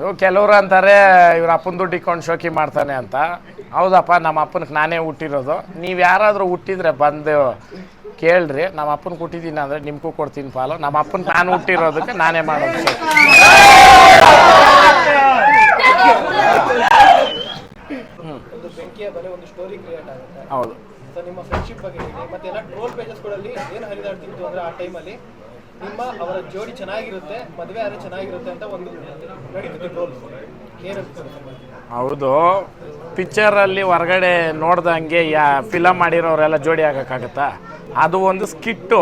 ಇವು ಕೆಲವ್ರು ಅಂತಾರೆ ಇವ್ರ ಅಪ್ಪನ ದುಡ್ಡು ಇಕ್ಕೊಂಡು ಶೋಕಿ ಮಾಡ್ತಾನೆ ಅಂತ. ಹೌದಪ್ಪ ನಮ್ಮ ಅಪ್ಪನಿಗೆ ನಾನೇ ಹುಟ್ಟಿರೋದು. ನೀವು ಯಾರಾದರೂ ಹುಟ್ಟಿದ್ರೆ ಬಂದು ಕೇಳ್ರಿ. ನಮ್ಮ ಅಪ್ಪನ ಕೊಟ್ಟಿದ್ದೀನಿ ಅಂದರೆ ನಿಮಗೂ ಕೊಡ್ತೀನಿ ಪಾಲು. ನಮ್ಮ ಅಪ್ಪನ ನಾನು ಹುಟ್ಟಿರೋದಕ್ಕೆ ನಾನೇ ಮಾಡೋದು ಶೋಕಿ. ಒಂದು ಬೆಂಕಿಯ ಬಲೆ ಒಂದು ಸ್ಟೋರಿ ಕ್ರಿಯೇಟ್ ಆಗುತ್ತೆ ಹೌದು ಸೊ ನಿಮ್ಮ ಅವರ ಜೋಡಿ ಚೆನ್ನಾಗಿರುತ್ತೆ, ಮದುವೆ ಆದ್ರೆ ಚೆನ್ನಾಗಿರುತ್ತೆ ಅಂತ ಒಂದು ನಡೀತಿದೆ ರೋಲ್ ಹೌದು. ಪಿಕ್ಚರಲ್ಲಿ ಹೊರಗಡೆ ನೋಡ್ದಂಗೆ ಯಾ ಫಿಲಮ್ ಮಾಡಿರೋರೆಲ್ಲ ಜೋಡಿ ಆಗೋಕ್ಕಾಗತ್ತಾ? ಅದು ಒಂದು ಸ್ಕಿಟ್ಟು.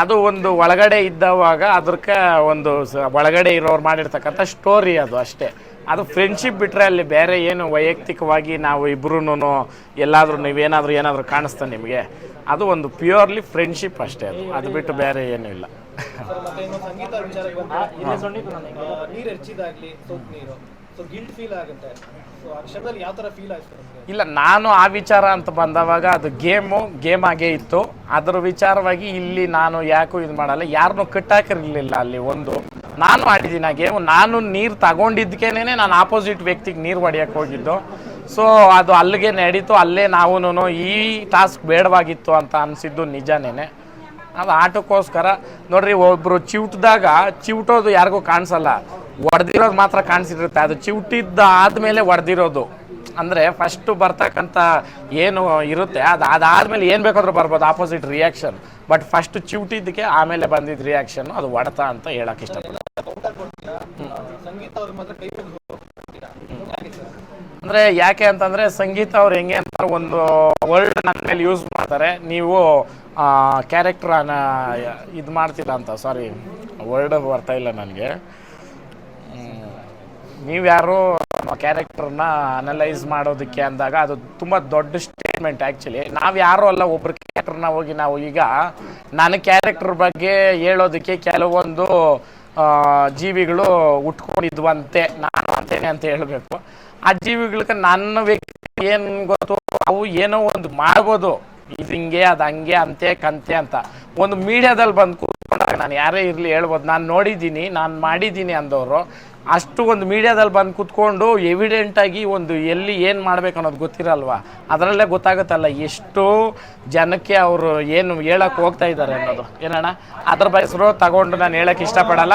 ಅದು ಒಂದು ಒಳಗಡೆ ಇದ್ದವಾಗ ಅದಕ್ಕೆ ಒಂದು ಒಳಗಡೆ ಇರೋರು ಮಾಡಿರ್ತಕ್ಕಂಥ ಸ್ಟೋರಿ ಅದು ಅಷ್ಟೇ. ಅದು ಫ್ರೆಂಡ್ಶಿಪ್ ಬಿಟ್ಟರೆ ಅಲ್ಲಿ ಬೇರೆ ಏನು ವೈಯಕ್ತಿಕವಾಗಿ ನಾವು ಇಬ್ಬರೂ ಎಲ್ಲಾದರೂ ನೀವೇನಾದರೂ ಏನಾದರೂ ಕಾಣಿಸ್ತಾ ನಿಮಗೆ? ಅದು ಒಂದು ಪ್ಯೂರ್ಲಿ ಫ್ರೆಂಡ್ಶಿಪ್ ಅಷ್ಟೇ ಅದು. ಅದು ಬಿಟ್ಟು ಬೇರೆ ಏನೂ ಇಲ್ಲ. ಸರ್ ಮತ್ತೆ ಇನ್ನೊಂದು ಸಂಗೀತ ವಿಚಾರಕ್ಕೆ ಬಂದ್ರೆ ನೀರು ಹೆಚ್ಚಿದಾಗ್ಲಿ ಸೋಪ್ ನೀರು. ಸೊ ಗಿಲ್ಟ್ ಫೀಲ್ ಆಗುತ್ತೆ. ಸೊ ಆ ಕ್ಷಣದಲ್ಲಿ ಯಾವ ತರ ಫೀಲ್ ಆಯ್ತು ಇಲ್ಲ ನಾನು ಆ ವಿಚಾರ ಅಂತ ಬಂದವಾಗ ಅದು ಗೇಮು ಗೇಮ್ ಆಗೇ ಇತ್ತು. ಅದರ ವಿಚಾರವಾಗಿ ಇಲ್ಲಿ ನಾನು ಯಾಕೂ ಇದು ಮಾಡಲ್ಲ. ಯಾರನ್ನೂ ಕಟ್ಟಾಕಿರಲಿಲ್ಲ ಅಲ್ಲಿ ಒಂದು. ನಾನು ಆಡಿದ್ದೀನಿ ಆ ಗೇಮು ನಾನು ನೀರು ತಗೊಂಡಿದ್ದಕ್ಕೇನೆ ನಾನು ಆಪೋಸಿಟ್ ವ್ಯಕ್ತಿಗೆ ನೀರು ಹೊಡಿಯಕ್ಕೆ ಹೋಗಿದ್ದು. ಸೊ ಅದು ಅಲ್ಲಿಗೆ ನಡೀತು ಅಲ್ಲೇ ನಾವು ಈ ಟಾಸ್ಕ್ ಬೇಡವಾಗಿತ್ತು ಅಂತ ಅನಿಸಿದ್ದು ನಿಜನೇನೆ. ಅದು ಆಟಕ್ಕೋಸ್ಕರ ನೋಡ್ರಿ ಒಬ್ರು ಚಿವುಟ್ದಾಗ ಚಿವುಟೋದು ಯಾರಿಗೂ ಕಾಣಿಸಲ್ಲ. ಒಡೆದಿರೋದು ಮಾತ್ರ ಕಾಣಿಸಿರುತ್ತೆ. ಅದು ಚಿವುಟಿದ್ದ ಆದಮೇಲೆ ಒಡೆದಿರೋದು. ಅಂದರೆ ಫಸ್ಟು ಬರ್ತಕ್ಕಂಥ ಏನು ಇರುತ್ತೆ ಅದು ಅದಾದಮೇಲೆ ಏನು ಬೇಕಾದರೂ ಬರ್ಬೋದು ಆಪೋಸಿಟ್ ರಿಯಾಕ್ಷನ್ ಬಟ್ ಫಸ್ಟ್ ಚಿವುಟಿದ್ದಕ್ಕೆ ಆಮೇಲೆ ಬಂದಿದ್ದ ರಿಯಾಕ್ಷನ್ ಅದು ಒಡತ ಅಂತ ಹೇಳಕ್ಕೆ ಇಷ್ಟಪಡ್ತೀನಿ. ಅಂದರೆ ಯಾಕೆ ಅಂತಂದರೆ ಸಂಗೀತ ಅವ್ರು ಹೆಂಗೆ ಅಂತ ಒಂದು ವರ್ಡ್ ನನ್ನ ಮೇಲೆ ಯೂಸ್ ಮಾಡ್ತಾರೆ. ನೀವು ಕ್ಯಾರೆಕ್ಟರ್ ಇದು ಮಾಡ್ತೀರಾ ಅಂತ ಸಾರಿ ವರ್ಡ್ ಬರ್ತಾ ಇಲ್ಲ ನನಗೆ. ನೀವ್ಯಾರು ಕ್ಯಾರೆಕ್ಟರ್ನ ಅನಲೈಸ್ ಮಾಡೋದಕ್ಕೆ ಅಂದಾಗ ಅದು ತುಂಬ ದೊಡ್ಡ ಸ್ಟೇಟ್ಮೆಂಟ್ ಆ್ಯಕ್ಚುಲಿ ನಾವು ಯಾರು ಅಲ್ಲ ಒಬ್ಬರು ಕ್ಯಾರೆಕ್ಟರ್ನ ಹೋಗಿ ನಾವು ಈಗ ನನ್ನ ಕ್ಯಾರೆಕ್ಟರ್ ಬಗ್ಗೆ ಹೇಳೋದಕ್ಕೆ ಕೆಲವೊಂದು ಜೀವಿಗಳು ಉಟ್ಕೊಂಡಿದ್ವಂತೆ. ನಾನು ಅಂತೇನೆ ಅಂತ ಹೇಳಬೇಕು. ಆ ಜೀವಿಗಳಿಗೆ ನನ್ನ ವ್ಯಕ್ತಿ ಏನು ಗೊತ್ತು ಅವು ಏನೋ ಒಂದು ಮಾಡ್ಬೋದು. ಇದು ಹಿಂಗೆ ಅದು ಹಂಗೆ, ಅಂತೆ, ಕಂತೆ ಅಂತ. ಒಂದು ಮೀಡಿಯಾದಲ್ಲಿ ಬಂದು ಕೂತ್ಕೊಂಡಾಗ ನಾನು ಯಾರೇ ಇರಲಿ ಹೇಳ್ಬೋದು. ನಾನು ನೋಡಿದ್ದೀನಿ, ನಾನು ಮಾಡಿದ್ದೀನಿ ಅಂದವರು. ಅಷ್ಟು ಒಂದು ಮೀಡಿಯಾದಲ್ಲಿ ಬಂದು ಕೂತ್ಕೊಂಡು ಎವಿಡೆಂಟಾಗಿ ಒಂದು ಎಲ್ಲಿ ಏನು ಮಾಡಬೇಕು ಅನ್ನೋದು ಗೊತ್ತಿರಲ್ವಾ? ಅದರಲ್ಲೇ ಗೊತ್ತಾಗುತ್ತಲ್ಲ ಎಷ್ಟು ಜನಕ್ಕೆ ಅವರು ಏನು ಹೇಳಕ್ಕೆ ಹೋಗ್ತಾ ಇದ್ದಾರೆ ಅನ್ನೋದು. ಏನಣ್ಣ? ಅದ್ರ ಬಯಸರು ತಗೊಂಡು ನಾನು ಹೇಳಕ್ಕೆ ಇಷ್ಟಪಡಲ್ಲ.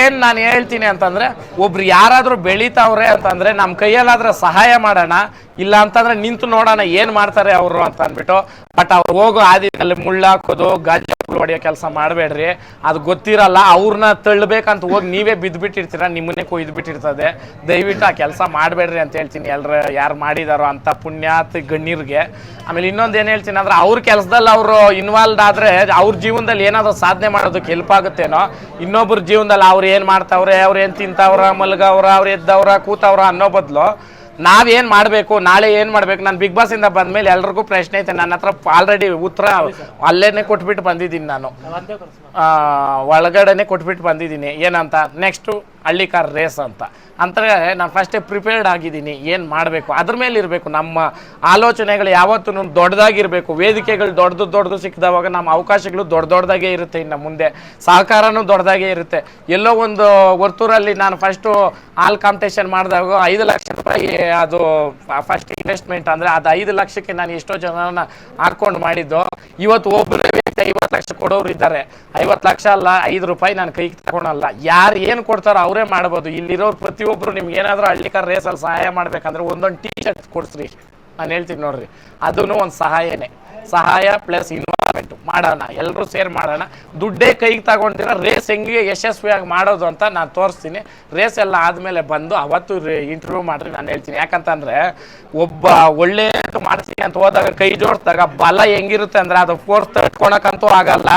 ಏನು ನಾನು ಹೇಳ್ತೀನಿ ಅಂತಂದರೆ, ಒಬ್ರು ಯಾರಾದರೂ ಬೆಳೀತಾವ್ರೆ ಅಂತಂದರೆ ನಮ್ಮ ಕೈಯಲ್ಲಾದರೆ ಸಹಾಯ ಮಾಡೋಣ. ಇಲ್ಲ ಅಂತಂದ್ರೆ ನಿಂತು ನೋಡೋಣ ಏನು ಮಾಡ್ತಾರೆ ಅವರು ಅಂತ ಅಂದ್ಬಿಟ್ಟು, ಬಟ್ ಅವ್ರು ಹೋಗೋ ಆದಿನಲ್ಲಿ ಮುಳ್ಳಾಕೋದು ಗಾಜು ಹೊಡೆಯೋ ಕೆಲಸ ಮಾಡಬೇಡ್ರಿ. ಅದು ಗೊತ್ತಿರಲ್ಲ ಅವ್ರನ್ನ ತಳ್ಳಬೇಕಂತ ಹೋಗಿ ನೀವೇ ಬಿದ್ದುಬಿಟ್ಟಿರ್ತೀರ ನಿಮ್ಮನ್ನೇ ಕೊಯ್ದು ಬಿಟ್ಟಿರ್ತದೆ. ದಯವಿಟ್ಟು ಆ ಕೆಲಸ ಮಾಡಬೇಡ್ರಿ ಅಂತ ಹೇಳ್ತೀನಿ. ಎಲ್ಲರ ಯಾರು ಮಾಡಿದಾರೋ ಅಂತ ಪುಣ್ಯಾತ್ ಗಣ್ಯರಿಗೆ. ಆಮೇಲೆ ಇನ್ನೊಂದು ಏನು ಹೇಳ್ತೀನಿ ಅಂದ್ರೆ ಅವ್ರ ಕೆಲಸದಲ್ಲಿ ಅವರು ಇನ್ವಾಲ್ವ್ ಆದರೆ ಅವ್ರ ಜೀವನದಲ್ಲಿ ಏನಾದರೂ ಸಾಧನೆ ಮಾಡೋದಕ್ಕೆ ಹೆಲ್ಪ್ ಆಗುತ್ತೇನೋ? ಇನ್ನೊಬ್ರ ಜೀವನದಲ್ಲಿ ಅವ್ರು ಏನು ಮಾಡ್ತಾವ್ರೆ ಅವ್ರು ಏನು ತಿಂತಾವ್ರ ಮಲ್ಗವ್ರ ಅವ್ರು ಎದ್ದವ್ರ ಕೂತವ್ರ ಅನ್ನೋ ಬದಲು ನಾವೇನು ಮಾಡಬೇಕು ನಾಳೆ ಏನು ಮಾಡಬೇಕು ನಾನು ಬಿಗ್ ಬಾಸಿಂದ ಬಂದಮೇಲೆ ಎಲ್ರಿಗೂ ಪ್ರಶ್ನೆ ಐತೆ. ನನ್ನ ಹತ್ರ ಆಲ್ರೆಡಿ ಉತ್ತರ ಅಲ್ಲೇನೆ ಕೊಟ್ಬಿಟ್ಟು ಬಂದಿದ್ದೀನಿ ನಾನು. ಒಳಗಡೆನೆ ಕೊಟ್ಬಿಟ್ಟು ಬಂದಿದ್ದೀನಿ. ಏನಂತ? ನೆಕ್ಸ್ಟು ಹಳ್ಳಿಕಾರ್ ರೇಸ್ ಅಂತ. ಅಂದರೆ ನಾನು ಫಸ್ಟೇ ಪ್ರಿಪೇರ್ಡ್ ಆಗಿದ್ದೀನಿ, ಏನು ಮಾಡಬೇಕು? ಅದ್ರ ಮೇಲೆ ಇರಬೇಕು. ನಮ್ಮ ಆಲೋಚನೆಗಳು ಯಾವತ್ತೂ ದೊಡ್ಡದಾಗಿರಬೇಕು. ವೇದಿಕೆಗಳು ದೊಡ್ಡದು ದೊಡ್ಡದು ಸಿಕ್ಕಿದವಾಗ ನಮ್ಮ ಅವಕಾಶಗಳು ದೊಡ್ಡ ದೊಡ್ಡದಾಗೇ ಇರುತ್ತೆ ಇನ್ನು ಮುಂದೆ. ಸಹಕಾರನೂ ದೊಡ್ಡದಾಗೇ ಇರುತ್ತೆ. ಎಲ್ಲೋ ಒಂದು ವರ್ತೂರಲ್ಲಿ ನಾನು ಫಸ್ಟು ಹಾಲ್ ಕಾಂಪಿಟೇಷನ್ ಮಾಡಿದಾಗ ಐದು ಲಕ್ಷ ರೂಪಾಯಿ ಅದು ಫಸ್ಟ್ ಇನ್ವೆಸ್ಟ್ಮೆಂಟ್ ಅಂದರೆ ಅದು ಐದು ಲಕ್ಷಕ್ಕೆ ನಾನು ಎಷ್ಟೋ ಜನರನ್ನು ಹಾಕ್ಕೊಂಡು ಮಾಡಿದ್ದು. ಇವತ್ತು ಒಬ್ಬರೇ ಐವತ್ತು ಲಕ್ಷ ಕೊಡೋರು ಇದ್ದಾರೆ. ಐವತ್ತು ಲಕ್ಷ ಅಲ್ಲ, ಐದು ರೂಪಾಯಿ ನಾನು ಕೈಗೆ ತಗೊಳಲ್ಲ. ಯಾರು ಏನು ಕೊಡ್ತಾರೋ ಅವರೇ ಮಾಡ್ಬೋದು. ಇಲ್ಲಿರೋರು ಪ್ರತಿಯೊಬ್ಬರು ನಿಮ್ಗೆ ಏನಾದರೂ ಹಳ್ಳಿಕಾರ ರೇಸಲ್ಲಿ ಸಹಾಯ ಮಾಡಬೇಕಂದ್ರೆ ಒಂದೊಂದು ಟೀ ಶರ್ಟ್ ಕೊಡಿಸ್ರಿ. ನಾನು ಹೇಳ್ತೀನಿ ನೋಡ್ರಿ ಅದೂ ಒಂದು ಸಹಾಯನೇ. ಸಹಾಯ ಪ್ಲಸ್ ಇನ್ವಾಲ್ವ್ಮೆಂಟ್ ಮಾಡೋಣ ಎಲ್ಲರೂ ಸೇರ್ ಮಾಡೋಣ. ದುಡ್ಡೇ ಕೈಗೆ ತಗೊಂಡಿರ ರೇಸ್ ಹೆಂಗೆ ಯಶಸ್ವಿಯಾಗಿ ಮಾಡೋದು ಅಂತ ನಾನು ತೋರಿಸ್ತೀನಿ. ರೇಸ್ ಎಲ್ಲ ಆದಮೇಲೆ ಬಂದು ಅವತ್ತು ಇಂಟರ್ವ್ಯೂ ಮಾಡಿರಿ ನಾನು ಹೇಳ್ತೀನಿ. ಯಾಕಂತಂದರೆ, ಒಬ್ಬ ಒಳ್ಳೆಯದು ಮಾಡ್ತೀನಿ ಅಂತ ಹೋದಾಗ ಕೈ ಜೋಡಿಸಿದಾಗ ಬಲ ಹೆಂಗಿರುತ್ತೆ ಅಂದರೆ ಅದು ಫೋರ್ಸ್ ತಡ್ಕೊಳಕ್ಕಂತೂ ಆಗಲ್ಲ.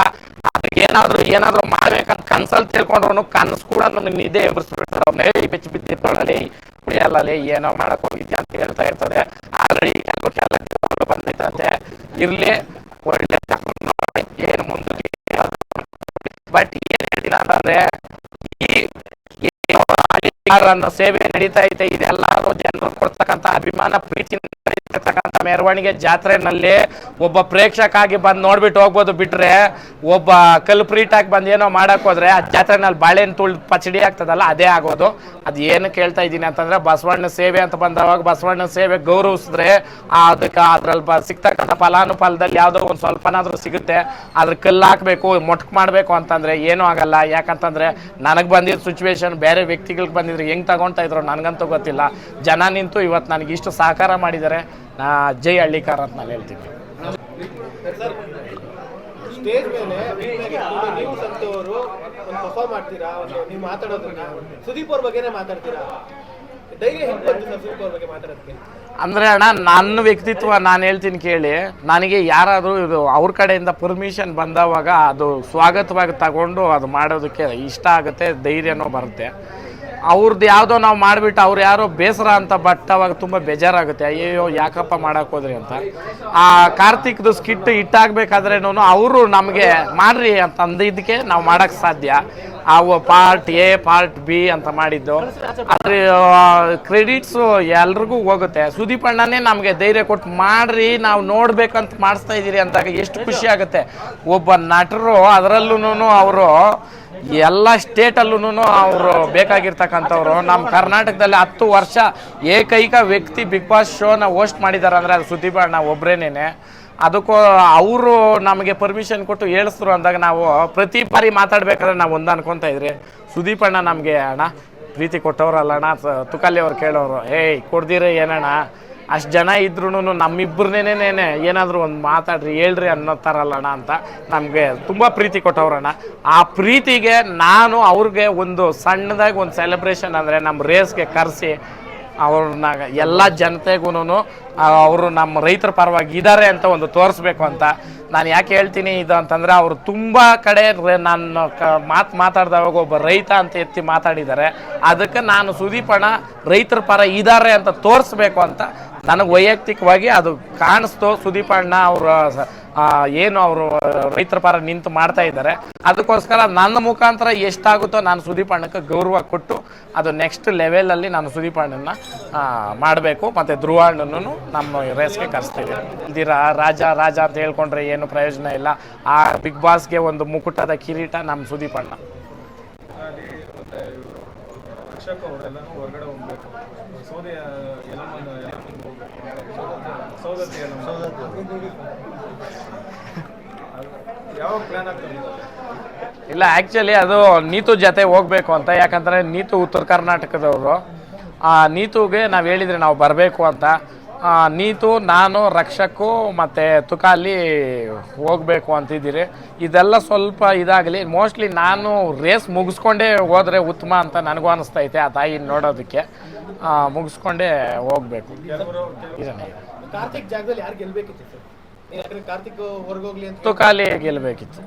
ಏನಾದರೂ ಏನಾದರೂ ಮಾಡ್ಬೇಕಂತ ಕನ್ಸಲ್ಟ್ ತಿಳ್ಕೊಂಡ್ರು ಕನಸು ಕೂಡ ನನಗೆ ನಿದ್ದೆ ಎಬ್ಬಿಸ್ಬಿಡ್ತಾರೆ ಹೇಳಿ ಬೆಚ್ಚಿ ಬಿದ್ದಿರ್ತಾಳಲ್ಲಿ ಕುಡಿಯಲ್ಲಲ್ಲಿ ಏನೋ ಮಾಡಕ್ ಹೋಗಿದ್ದೆ ಅಂತ ಹೇಳ್ತಾ ಇರ್ತದೆ. ಆಲ್ರೆಡಿ ಕೆಲವು ಕೆಲ ಬಂದೈತಂತೆ ಇರಲಿ ಒಳ್ಳೆ ನೋಡಿ, ಏನು ಮುಂದೆ ಬಟ್ ಏನ್ ಹೇಳ್ತೀನಿ ಅಂತಂದ್ರೆ ಈ ಏನು ಹಳ್ಳಿಗಾರ ಅನ್ನೋ ಸೇವೆ ನಡೀತಾ ಐತೆ ಇದೆಲ್ಲರೂ ಜನರು ಕೊಡ್ತಕ್ಕಂಥ ಅಭಿಮಾನ ಪ್ರೀತಿ ಇರ್ತಕ್ಕಂಥ ಮೆರವಣಿಗೆ ಜಾತ್ರೆನಲ್ಲಿ ಒಬ್ಬ ಪ್ರೇಕ್ಷಕಾಗಿ ಬಂದು ನೋಡ್ಬಿಟ್ಟು ಹೋಗ್ಬೋದು ಬಿಟ್ರೆ ಒಬ್ಬ ಕಲ್ಪ್ರೀಟಾಗಿ ಬಂದು ಏನೋ ಮಾಡಕ್ ಹೋದ್ರೆ ಆ ಜಾತ್ರೆನಲ್ಲಿ ಬಾಳೆಹಣ್ಣು ತುಳ್ ಪಚಡಿ ಆಗ್ತದಲ್ಲ, ಅದೇ ಆಗೋದು. ಅದು ಏನು ಕೇಳ್ತಾ ಇದ್ದೀನಿ ಅಂತಂದ್ರೆ ಬಸವಣ್ಣ ಸೇವೆ ಅಂತ ಬಂದವಾಗ ಬಸವಣ್ಣ ಸೇವೆ ಗೌರವಿಸಿದ್ರೆ ಅದಕ್ಕೆ ಅದ್ರಲ್ಲಿ ಬ ಸಿಗ್ತಕ್ಕಂಥ ಫಲಾನುಫಲದಲ್ಲಿ ಯಾವುದೋ ಒಂದು ಸ್ವಲ್ಪನಾದ್ರೂ ಸಿಗುತ್ತೆ. ಅದ್ರ ಕಲ್ಲು ಹಾಕಬೇಕು, ಮೊಟ್ಕ್ ಮಾಡಬೇಕು ಅಂತಂದ್ರೆ ಏನೂ ಆಗಲ್ಲ. ಯಾಕಂತಂದ್ರೆ ನನಗೆ ಬಂದಿದ್ದ ಸಿಚುವೇಶನ್ ಬೇರೆ ವ್ಯಕ್ತಿಗಳಿಗೆ ಬಂದಿದ್ರೆ ಹೆಂಗ್ ತಗೊಳ್ತಾ ಇದ್ರು ನನಗಂತೂ ಗೊತ್ತಿಲ್ಲ. ಜನ ನಿಂತು ಇವತ್ತು ನನಗೆ ಇಷ್ಟು ಸಹಕಾರ ಮಾಡಿದ್ದಾರೆ ನಾ ಜೈ ಹಳ್ಳಿಕಾರ ಅಂತ ನಾನು ಹೇಳ್ತೀನಿ. ಸ್ಟೇಜ್ ಮೇಲೆ ವೀಣೆಗೆ ಕೂಡಿ ನೀವು ಸಂತವರು ಒಂದು ಪರ್ಫಾರ್ಮ್ ಮಾಡ್ತೀರಾ? ಒಂದು ನೀವು ಮಾತಾಡೋದನ್ನ ಸುದೀಪ್ ಅವ್ರ ಬಗ್ಗೆನೇ ಮಾತಾಡ್ತೀರಾ? ಧೈರ್ಯ ಹೆಂಗ್ ಸುದೀಪ್ ಅವ್ರ ಬಗ್ಗೆ ಮಾತಾಡೋದಕ್ಕೆ? ಅಂದ್ರೆ ಅಣ್ಣ ನನ್ನ ವ್ಯಕ್ತಿತ್ವ ನಾನು ಹೇಳ್ತೀನಿ ಕೇಳಿ. ನನಗೆ ಯಾರಾದರೂ ಇದು ಅವ್ರ ಕಡೆಯಿಂದ ಪರ್ಮಿಷನ್ ಬಂದವಾಗ ಅದು ಸ್ವಾಗತವಾಗಿ ತಗೊಂಡು ಅದು ಮಾಡೋದಕ್ಕೆ ಇಷ್ಟ ಆಗುತ್ತೆ ಧೈರ್ಯನೂ ಬರುತ್ತೆ. ಅವ್ರದ್ದು ಯಾವುದೋ ನಾವು ಮಾಡಿಬಿಟ್ಟು ಅವ್ರು ಯಾರೋ ಬೇಸರ ಅಂತ ಬಟ್ ಅವಾಗ ತುಂಬ ಬೇಜಾರಾಗುತ್ತೆ. ಅಯ್ಯೋ ಯಾಕಪ್ಪ ಮಾಡಕ್ಕೆ ಹೋದ್ರಿ ಅಂತ. ಆ ಕಾರ್ತಿಕ್ದು ಸ್ಕಿಟ್ ಇಟ್ಟಾಗಬೇಕಾದ್ರೇನು ಅವರು ನಮಗೆ ಮಾಡ್ರಿ ಅಂತ ಅಂದಿದ್ದಕ್ಕೆ ನಾವು ಮಾಡೋಕ್ಕೆ ಸಾಧ್ಯ. ಆ ಪಾರ್ಟ್ ಎ ಪಾರ್ಟ್ ಬಿ ಅಂತ ಮಾಡಿದ್ದು. ಅದ್ರ ಕ್ರೆಡಿಟ್ಸು ಎಲ್ರಿಗೂ ಹೋಗುತ್ತೆ. ಸುದೀಪ್ ಅಣ್ಣನೇ ನಮಗೆ ಧೈರ್ಯ ಕೊಟ್ಟು ಮಾಡ್ರಿ, ನಾವು ನೋಡ್ಬೇಕಂತ ಮಾಡಿಸ್ತಾ ಇದ್ದೀರಿ ಅಂದಾಗ ಎಷ್ಟು ಖುಷಿ ಆಗುತ್ತೆ. ಒಬ್ಬ ನಟರು ಅದರಲ್ಲೂ ಅವರು ಎಲ್ಲ ಸ್ಟೇಟಲ್ಲೂ ಅವರು ಬೇಕಾಗಿರ್ತಕ್ಕಂಥವ್ರು. ನಮ್ಮ ಕರ್ನಾಟಕದಲ್ಲಿ ಹತ್ತು ವರ್ಷ ಏಕೈಕ ವ್ಯಕ್ತಿ ಬಿಗ್ ಬಾಸ್ ಶೋನ ಹೋಸ್ಟ್ ಮಾಡಿದ್ದಾರೆ ಅಂದರೆ ಅದು ಸುದೀಪ್ ಅಣ್ಣ ಒಬ್ಬರೇನೇನೆ ಅದಕ್ಕೂ ಅವರು ನಮಗೆ ಪರ್ಮಿಷನ್ ಕೊಟ್ಟು ಹೇಳಿಸ್ರು ಅಂದಾಗ ನಾವು ಪ್ರತಿ ಬಾರಿ ಮಾತಾಡ್ಬೇಕಾದ್ರೆ ನಾವು ಒಂದು ಅನ್ಕೊತಾ ಇದ್ರಿ. ಸುದೀಪ್ ಅಣ್ಣ ನಮಗೆ, ಅಣ್ಣ, ಪ್ರೀತಿ ಕೊಟ್ಟವ್ರಲ್ಲ ಅಣ್ಣ ತುಕಾಲಿ ಅವ್ರು ಕೇಳೋರು. ಏಯ್, ಕೊಡ್ದಿರ ಏನಣ್ಣ? ಅಷ್ಟು ಜನ ಇದ್ರೂ ನಮ್ಮಿಬ್ಬರನ್ನೇನೇನೆ ಏನಾದರೂ ಒಂದು ಮಾತಾಡ್ರಿ, ಹೇಳ್ರಿ ಅನ್ನೋ ಥರಲ್ಲಣ್ಣ ಅಂತ ನಮಗೆ ತುಂಬ ಪ್ರೀತಿ ಕೊಟ್ಟವ್ರಣ್ಣ ಆ ಪ್ರೀತಿಗೆ ನಾನು ಅವ್ರಿಗೆ ಒಂದು ಸಣ್ಣದಾಗಿ ಒಂದು ಸೆಲೆಬ್ರೇಷನ್ ಅಂದರೆ ನಮ್ಮ ರೇಸ್ಗೆ ಕರೆಸಿ ಅವ್ರನ್ನ ಎಲ್ಲ ಜನತೆಗೂ ಅವರು ನಮ್ಮ ರೈತರ ಪರವಾಗಿ ಇದ್ದಾರೆ ಅಂತ ಒಂದು ತೋರಿಸ್ಬೇಕು ಅಂತ. ನಾನು ಯಾಕೆ ಹೇಳ್ತೀನಿ ಇದು ಅಂತಂದರೆ ಅವರು ತುಂಬ ಕಡೆ ನಾನು ಕ, ಮಾತು ಮಾತಾಡಿದಾಗ ಒಬ್ಬ ರೈತ ಅಂತ ಎತ್ತಿ ಮಾತಾಡಿದ್ದಾರೆ ಅದಕ್ಕೆ ನಾನು ಸುದೀಪಣ್ಣ ರೈತರ ಪರ ಇದ್ದಾರೆ ಅಂತ ತೋರಿಸ್ಬೇಕು ಅಂತ ನನಗೆ ವೈಯಕ್ತಿಕವಾಗಿ ಅದು ಕಾಣಿಸ್ತು. ಸುದೀಪಣ್ಣ ಅವರು ಏನು ಅವರು, ರೈತರ ಪರ ನಿಂತು ಮಾಡ್ತಾ ಇದ್ದಾರೆ. ಅದಕ್ಕೋಸ್ಕರ ನನ್ನ ಮುಖಾಂತರ ಎಷ್ಟಾಗುತ್ತೋ ನಾನು ಸುದೀಪ್ ಅಣ್ಣಕ್ಕೆ ಗೌರವ ಕೊಟ್ಟು ಅದು ನೆಕ್ಸ್ಟ್ ಲೆವೆಲಲ್ಲಿ ನಾನು ಸುದೀಪ್ ಅಣ್ಣನ ಮಾಡಬೇಕು. ಮತ್ತು ಧ್ರುವ ಅಣ್ಣನೂ ನಮ್ಮ ರೇಸ್ಗೆ ಕರೆಸ್ತೀವಿ ಇಲ್ದಿರ ರಾಜ ರಾಜ ಅಂತ ಹೇಳ್ಕೊಂಡ್ರೆ ಏನು ಪ್ರಯೋಜನ ಇಲ್ಲ. ಆ ಬಿಗ್ ಬಾಸ್ಗೆ ಒಂದು ಮುಕುಟದ ಕಿರೀಟ ನಮ್ಮ ಸುದೀಪ್ ಅಣ್ಣ. ಹೊರಗಡೆ ಇಲ್ಲ ಆ್ಯಕ್ಚುಲಿ ಅದು ನೀತು ಜೊತೆ ಹೋಗ್ಬೇಕು ಅಂತ, ಯಾಕಂದರೆ ನೀತು ಉತ್ತರ ಕರ್ನಾಟಕದವರು. ಆ, ನೀತುಗೆ ನಾವು ಹೇಳಿದ್ರೆ ನಾವು ಬರಬೇಕು ಅಂತ. ನೀತು, ನಾನು, ರಕ್ಷಕು ಮತ್ತು ತುಕಾಲಿ ಹೋಗಬೇಕು ಅಂತಿದ್ದೀರಿ. ಇದೆಲ್ಲ ಸ್ವಲ್ಪ ಇದಾಗಲಿ ಮೋಸ್ಟ್ಲಿ ನಾನು ರೇಸ್ ಮುಗಿಸ್ಕೊಂಡೇ ಹೋದರೆ ಉತ್ತಮ ಅಂತ ನನಗೂ ಅನಿಸ್ತೈತೆ ಆ ತಾಯಿ ನೋಡೋದಕ್ಕೆ. ಮುಗಿಸ್ಕೊಂಡೇ ಹೋಗಬೇಕು. ಕಾರ್ತಿಕ್ ಜಾಗದಲ್ಲಿ ಯಾರು ಗೆಲ್ಬೇಕಿತ್ತು ಸರ್? ನೀವು ಯಾಕಂದ್ರೆ ಕಾರ್ತಿಕ್ ಹೊರಗೋಗ್ಲಿ ಅಂತ ತುಕಾಲಿ ಗೆಲ್ಬೇಕಿತ್ತು.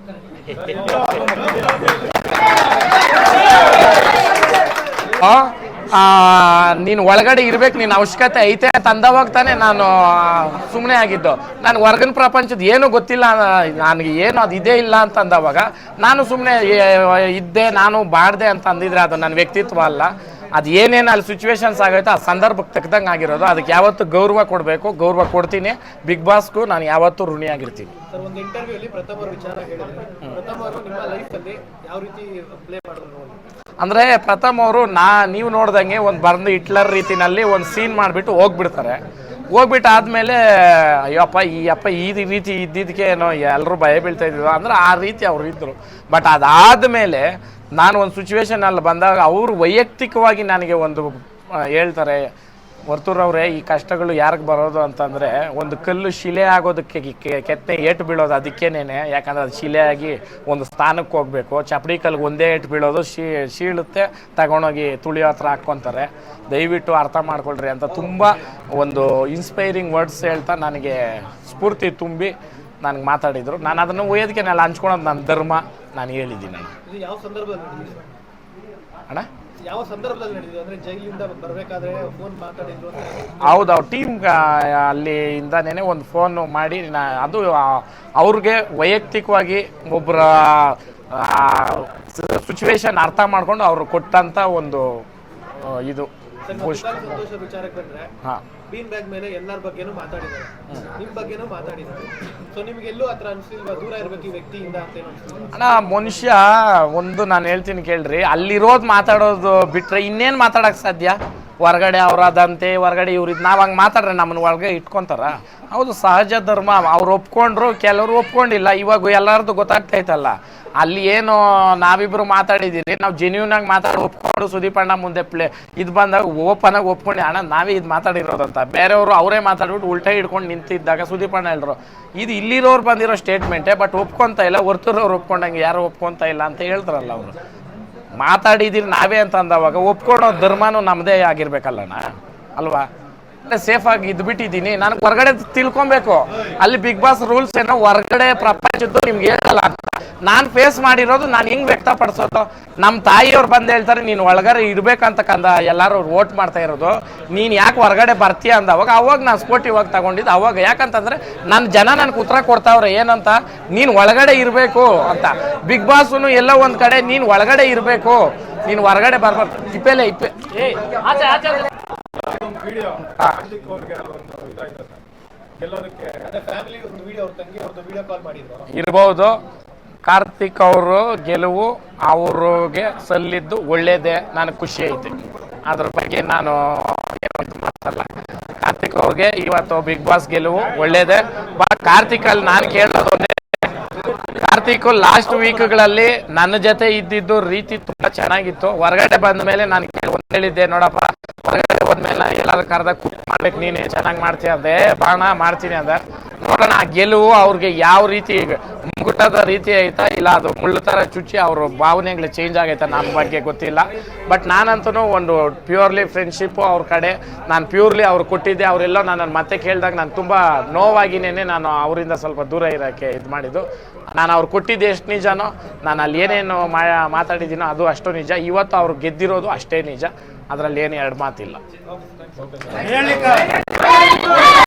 ನೀನು ಒಳಗಡೆ ಇರ್ಬೇಕು ನಿನ್ನ ಅವಶ್ಯಕತೆ ಐತೆ ಅಂತ ಅಂದವಾಗ ತಾನೇ ನಾನು ಸುಮ್ಮನೆ ಆಗಿದ್ದು. ನಾನು ಹೊರಗಿನ ಪ್ರಪಂಚದ ಏನು ಗೊತ್ತಿಲ್ಲ ನನಗೆ ಏನು ಅದು ಇದೇ ಇಲ್ಲ ಅಂತ ಅಂದವಾಗ ನಾನು ಸುಮ್ಮನೆ ಇದ್ದೆ ನಾನು ಬಾಡ್ದೆ ಅಂತ ಅಂದಿದ್ರೆ ಅದು ನನ್ನ ವ್ಯಕ್ತಿತ್ವ ಅಲ್ಲ. ಅದು ಏನೇನು ಅಲ್ಲಿ ಸಿಚುವೇಶನ್ಸ್ ಆಗೈತೆ ಆ ಸಂದರ್ಭಕ್ಕೆ ತಕ್ಕದಂಗೆ ಆಗಿರೋದು. ಅದಕ್ಕೆ ಯಾವತ್ತು ಗೌರವ ಕೊಡಬೇಕು. ಗೌರವ ಕೊಡ್ತೀನಿ. ಬಿಗ್ ಬಾಸ್ಗೂ ನಾನು ಯಾವತ್ತೂ ಋಣಿಯಾಗಿರ್ತೀನಿ. ಸರ್ ಒಂದು ಇಂಟರ್ವ್ಯೂ ಅಲ್ಲಿ ಪ್ರಥಮ ಅವರು ವಿಚಾರ ಹೇಳಿದ್ರು. ಪ್ರಥಮ ಅವರು ನಿಮ್ಮ ಲೈಫ್ ಅಲ್ಲಿ ಯಾವ ರೀತಿ ಪ್ಲೇ ಮಾಡಿದ್ರು ರೋಲ್ ಅಂದರೆ ಪ್ರಥಮ್ ಅವರು ನಾ ನೀವು ನೋಡ್ದಂಗೆ ಒಂದು ಬಂದು ಹಿಟ್ಲರ್ ರೀತಿನಲ್ಲಿ ಒಂದು ಸೀನ್ ಮಾಡಿಬಿಟ್ಟು ಹೋಗ್ಬಿಡ್ತಾರೆ. ಹೋಗ್ಬಿಟ್ಟು ಆದಮೇಲೆ ಅಯ್ಯಪ್ಪ ಈ ಅಪ್ಪ ಈ ರೀತಿ ಇದ್ದಿದ್ದಕ್ಕೆ ಏನೋ ಎಲ್ಲರೂ ಭಯ ಬೀಳ್ತಾ ಇದ್ದಿದ್ದು. ಅಂದ್ರೆ ಆ ರೀತಿ ಅವ್ರು ಇದ್ದರು ಬಟ್ ಅದಾದಮೇಲೆ ನಾನು ಒಂದು ಸಿಚುವೇಶನಲ್ಲಿ ಬಂದಾಗ ಅವರು ವೈಯಕ್ತಿಕವಾಗಿ ನನಗೆ ಒಂದು ಹೇಳ್ತಾರೆ, ವರ್ತೂರವ್ರೆ, ಈ ಕಷ್ಟಗಳು ಯಾರಿಗೆ ಬರೋದು ಅಂತಂದರೆ ಒಂದು ಕಲ್ಲು ಶಿಲೆ ಆಗೋದಕ್ಕೆ ಕೆತ್ತನೆ ಏಟು ಬೀಳೋದು ಅದಕ್ಕೇನೇನೆ. ಯಾಕಂದರೆ ಅದು ಶಿಲೆಯಾಗಿ ಒಂದು ಸ್ಥಾನಕ್ಕೆ ಹೋಗಬೇಕು. ಚಪಡಿ ಕಲ್ಲಿಗೆ ಒಂದೇ ಏಟು ಬೀಳೋದು ಶೀ, ಶೀಳುತ್ತೆ. ತಗೊಂಡೋಗಿ ತುಳಿಯೋ ಹತ್ರ ಹಾಕ್ಕೊತಾರೆ. ದಯವಿಟ್ಟು ಅರ್ಥ ಮಾಡ್ಕೊಳ್ರಿ ಅಂತ ತುಂಬ ಒಂದು ಇನ್ಸ್ಪೈರಿಂಗ್ ವರ್ಡ್ಸ್ ಹೇಳ್ತಾ ನನಗೆ ಸ್ಫೂರ್ತಿ ತುಂಬಿ ನನಗೆ ಮಾತಾಡಿದರು. ನಾನು ಅದನ್ನು ಒಯ್ಯೋದಕ್ಕೆ ನಾನು ಹಂಚ್ಕೊಳೋದು ನನ್ನ ಧರ್ಮ ನಾನು ಹೇಳಿದ್ದೀನಿ ಅಣ್ಣ ಇದು ಯಾವ ಸಂದರ್ಭದಲ್ಲಿ ನಡೆದಿದೆ? ಅಣ್ಣ? ಯಾವ ಸಂದರ್ಭದಲ್ಲಿ ನಡೆದಿದೆ? ಅಂದ್ರೆ ಜೈಲಿಂದ ಬರಬೇಕಾದ್ರೆ ಫೋನ್ ಮಾತಾಡಿದ್ರು ಅಂತ ಹೌದು ಅವ್ರ ಟೀಮ್ ಅಲ್ಲಿ ಇಂದಾನೇ ಒಂದು ಫೋನ್ ಮಾಡಿ ನಾ ಅದು ಆ- ಅವ್ರಿಗೆ ವೈಯಕ್ತಿಕವಾಗಿ ಒಬ್ಬರ ಸಿಚುವೇಶನ್ ಅರ್ಥ ಮಾಡ್ಕೊಂಡು ಅವರು ಕೊಟ್ಟಂತ ಒಂದು ಆ, ಇದು. ಸರ್ ಸಂತೋಷ ವಿಚಾರಕ್ಕೆ ಬಂದ್ರೆ ಹಾಂ. ಬೀನ್ ಬ್ಯಾಗ್ ಮೇಲೆ ಎಲ್ಲರ ಬಗ್ಗೆನೂ ಮಾತಾಡಿದ್ದಾರೆ. ನಿಮ್ ಬಗ್ಗೆನೂ ಮಾತಾಡಿದ್ದಾರೆ. ಸೊ ನಿಮ್ಗೆ ಎಲ್ಲೂ ಹತ್ರ ಅನ್ಸಿಲ್ವಾ? ದೂರ ಇರ್ಬೇಕು ಈ ವ್ಯಕ್ತಿಯಿಂದ ಅಂತ ಏನು ಅಣ್ಣ ಮನುಷ್ಯ ಒಂದು ನಾನು ಹೇಳ್ತೀನಿ ಕೇಳ್ರಿ ಅಲ್ಲಿರೋದು ಮಾತಾಡೋದು ಬಿಟ್ರೆ ಇನ್ನೇನು ಮಾತಾಡಕ್ ಸಾಧ್ಯ? ಹೊರಗಡೆ ಅವ್ರದಂತೆ ಹೊರಗಡೆ ಇವ್ರು ಇದು ನಾವು ಹಂಗೆ ಮಾತಾಡ್ರೆ ನಮ್ಮನ್ನ ಒಳಗೆ ಇಟ್ಕೊಂತಾರ. ಹೌದು, ಸಹಜ ಧರ್ಮ. ಅವ್ರು ಒಪ್ಕೊಂಡ್ರು, ಕೆಲವರು ಒಪ್ಕೊಂಡಿಲ್ಲ. ಇವಾಗ ಎಲ್ಲರದು ಗೊತ್ತಾಗ್ತೈತಲ್ಲ ಅಲ್ಲಿ ಏನು ನಾವಿಬ್ರು ಮಾತಾಡಿದ್ದೀರಿ ನಾವು ಜೆನ್ಯೂನ್ ಆಗಿ ಮಾತಾಡಿ ಒಪ್ಕೊಂಡು ಸುದೀಪ್ ಅಣ್ಣ ಮುಂದೆ ಪ್ಲೇ ಇದು ಬಂದಾಗ ಓಪನ್ ಆಗಿ ಒಪ್ಕೊಂಡು, ಅಣ್ಣ, ನಾವೇ ಇದು ಮಾತಾಡಿರೋದಂತ. ಬೇರೆಯವರು ಅವರೇ ಮಾತಾಡ್ಬಿಟ್ಟು ಉಲ್ಟಾ ಹಿಡ್ಕೊಂಡು ನಿಂತಿದ್ದಾಗ ಸುದೀಪ್ ಅಣ್ಣ ಹೇಳಿದ್ರು ಇದು ಇಲ್ಲಿರೋರು ಬಂದಿರೋ ಸ್ಟೇಟ್ಮೆಂಟೇ ಬಟ್ ಒಪ್ಕೊಂತ ಇಲ್ಲ ಹೊರ್ತೂರವ್ರು ಒಪ್ಕೊಂಡಂಗೆ ಯಾರು ಒಪ್ಕೊಂತ ಇಲ್ಲ ಅಂತ ಹೇಳ್ತಾರಲ್ಲ ಅವರು. ಮಾತಾಡಿದ್ದೀರಿ ನಾವೇ ಅಂತ ಅಂದವಾಗ ಒಪ್ಕೊಳ್ಳೋ ಧರ್ಮನೂ ನಮ್ಮದೇ ಆಗಿರ್ಬೇಕಲ್ಲಣ್ಣ? ಅಲ್ವಾ? ಸೇಫ್ ಆಗಿ ಇದ್ಬಿಟ್ಟಿದ್ದೀನಿ. ನಾನು ಹೊರಗಡೆ ತಿಳ್ಕೊಬೇಕು. ಅಲ್ಲಿ ಬಿಗ್ ಬಾಸ್ ರೂಲ್ಸ್ ಏನೋ ಹೊರಗಡೆ ಪ್ರಪಂಚದ್ದು ನಿಮ್ಗೆ ಹೇಳಲ್ಲ ನಾನು ಫೇಸ್ ಮಾಡಿರೋದು ನಾನು ಹೆಂಗ್ ವ್ಯಕ್ತಪಡಿಸೋದು? ನಮ್ಮ ತಾಯಿಯವ್ರು ಬಂದು ಹೇಳ್ತಾರೆ, ನೀನು ಒಳಗಡೆ ಇರ್ಬೇಕಂತ ಕಂದ. ಎಲ್ಲರೂ ವೋಟ್ ಮಾಡ್ತಾ ಇರೋದು. ನೀನು ಯಾಕೆ ಹೊರಗಡೆ ಬರ್ತೀಯ ಅಂದ ಅವಾಗ ಅವಾಗ ನಾನು ಸ್ಪೋರ್ಟ್ ಇವಾಗ ತಗೊಂಡಿದ್ದು. ಅವಾಗ ಯಾಕಂತಂದ್ರೆ ನನ್ನ ಜನ ನನ್ಗೆ ಉತ್ತರ ಕೊಡ್ತಾವ್ರೆ, ಏನಂತ? ನೀನು ಒಳಗಡೆ ಇರಬೇಕು ಅಂತ. ಬಿಗ್ ಬಾಸ್ನು ಎಲ್ಲ ಒಂದು ಕಡೆ, ನೀನು ಒಳಗಡೆ ಇರಬೇಕು. ನೀನು ಹೊರಗಡೆ ಬರ್ಬಾರ್ದು. ಇಪ್ಪೆಲೆ, ಇಪ್ಪೆ ವಿಡಿಯೋ ಹಾರ್ದಿಕ್ ಅವ್ರಿಗೆ ಒಂದು ಇದಾಯ್ತು ಸರ್ ಗೆಲ್ಲೋದಕ್ಕೆ ಅದೇ ಫ್ಯಾಮಿಲಿ ಒಂದು ವಿಡಿಯೋ ಅವ್ರ ತಂಗಿ ಅವ್ರದ್ದು ವಿಡಿಯೋ ಕಾಲ್ ಮಾಡಿದ್ರು. ಇರ್ಬೋದು. ಕಾರ್ತಿಕ್ ಅವರು ಗೆಲುವು ಅವ್ರಿಗೆ ಸಲ್ಲಿದ್ದು ಒಳ್ಳೇದೇ ನಾನು ಖುಷಿ ಐತೆ. ಅದ್ರ ಬಗ್ಗೆ ನಾನು ಮಾತಲ್ಲ ಕಾರ್ತಿಕ್ ಅವ್ರಿಗೆ ಇವತ್ತು ಬಿಗ್ ಬಾಸ್ ಗೆಲುವು ಒಳ್ಳೇದೇ. ಬಟ್ ಕಾರ್ತಿಕ್ ಅಲ್ಲಿ ನಾನು ಕೇಳೋದು ಒಂದೇ. ಕಾರ್ತಿಕ್ ಲಾಸ್ಟ್ ವೀಕ್ಗಳಲ್ಲಿ ನನ್ನ ಜೊತೆ ಇದ್ದಿದ್ದು ರೀತಿ ತುಂಬಾ ಚೆನ್ನಾಗಿತ್ತು. ಹೊರಗಡೆ ಬಂದ ಮೇಲೆ ನಾನು ಒಂದ್ ಹೇಳಿದ್ದೆ ನೋಡಪ್ಪ. ಹೊರಗಡೆ ಹೋದ್ಮೇಲೆ ಎಲ್ಲಾರು ಕರ್ದಾಗ ಕುಕ್ ಮಾಡ್ಬೇಕು, ನೀನೆ ಚೆನ್ನಾಗಿ ಮಾಡ್ತೀಯ ಅಂದೆ, ಬಾಣ ಮಾಡ್ತೀನಿ ಅಂದ. ನೋಡೋಣ, ಆ ಗೆಲುವು ಅವ್ರಿಗೆ ಯಾವ ರೀತಿ ಮುಗುಟದ ರೀತಿ ಆಯ್ತಾ ಇಲ್ಲ, ಅದು ಮುಳ್ಳು ಥರ ಚುಚ್ಚಿ ಅವ್ರ ಭಾವನೆಗಳು ಚೇಂಜ್ ಆಗೈತಾ ನನ್ನ ಬಗ್ಗೆ ಗೊತ್ತಿಲ್ಲ. ಬಟ್ ನಾನಂತೂ ಒಂದು ಪ್ಯೂರ್ಲಿ ಫ್ರೆಂಡ್ಶಿಪ್ಪು ಅವ್ರ ಕಡೆ, ನಾನು ಪ್ಯೂರ್ಲಿ ಅವ್ರು ಕೊಟ್ಟಿದ್ದೆ, ಅವರೆಲ್ಲ ನನ್ನನ್ನು ಮತ್ತೆ ಕೇಳಿದಾಗ ನಾನು ತುಂಬ ನೋವಾಗಿನೇನೆ ನಾನು ಅವರಿಂದ ಸ್ವಲ್ಪ ದೂರ ಇರೋಕ್ಕೆ ಇದು ಮಾಡಿದ್ದು. ನಾನು ಅವ್ರು ಕೊಟ್ಟಿದ್ದೆ ಎಷ್ಟು ನಿಜನೋ, ನಾನು ಅಲ್ಲಿ ಏನೇನು ಮಾತಾಡಿದ್ದೀನೋ ಅದು ಅಷ್ಟು ನಿಜ. ಇವತ್ತು ಅವ್ರು ಗೆದ್ದಿರೋದು ಅಷ್ಟೇ ನಿಜ. ಅದರಲ್ಲಿ ಏನು ಎರಡು ಮಾತಿಲ್ಲ.